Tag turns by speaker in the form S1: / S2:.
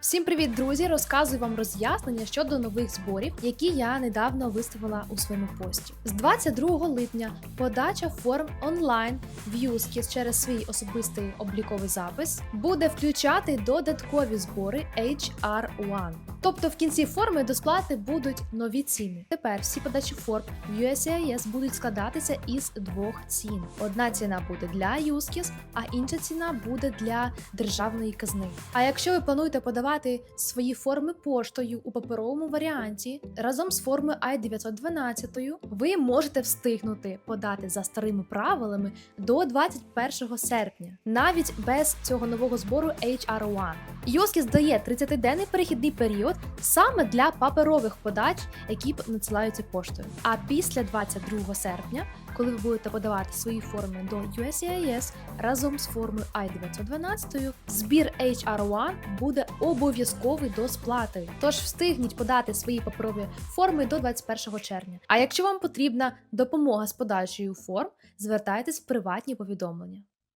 S1: Всім привіт, друзі! Розказую вам роз'яснення щодо нових зборів, які я недавно виставила у своєму пості. З 22 липня подача форм онлайн в Юскіс через свій особистий обліковий запис буде включати додаткові збори HR1. Тобто в кінці форми до сплати будуть нові ціни. Тепер всі подачі форм USCIS будуть складатися із двох цін. Одна ціна буде для Юскіс, а інша ціна буде для державної казни. А якщо ви плануєте подавати свої форми поштою у паперовому варіанті разом з формою I-912, ви можете встигнути подати за старими правилами до 21 серпня, навіть без цього нового збору HR1. Юскіс дає 30-денний перехідний період саме для паперових подач, які надсилаються поштою. А після 22 серпня, коли ви будете подавати свої форми до USCIS разом з формою I-912, збір HR1 буде обов'язковий до сплати. Тож встигніть подати свої паперові форми до 21 червня. А якщо вам потрібна допомога з подачею форм, звертайтесь в приватні повідомлення.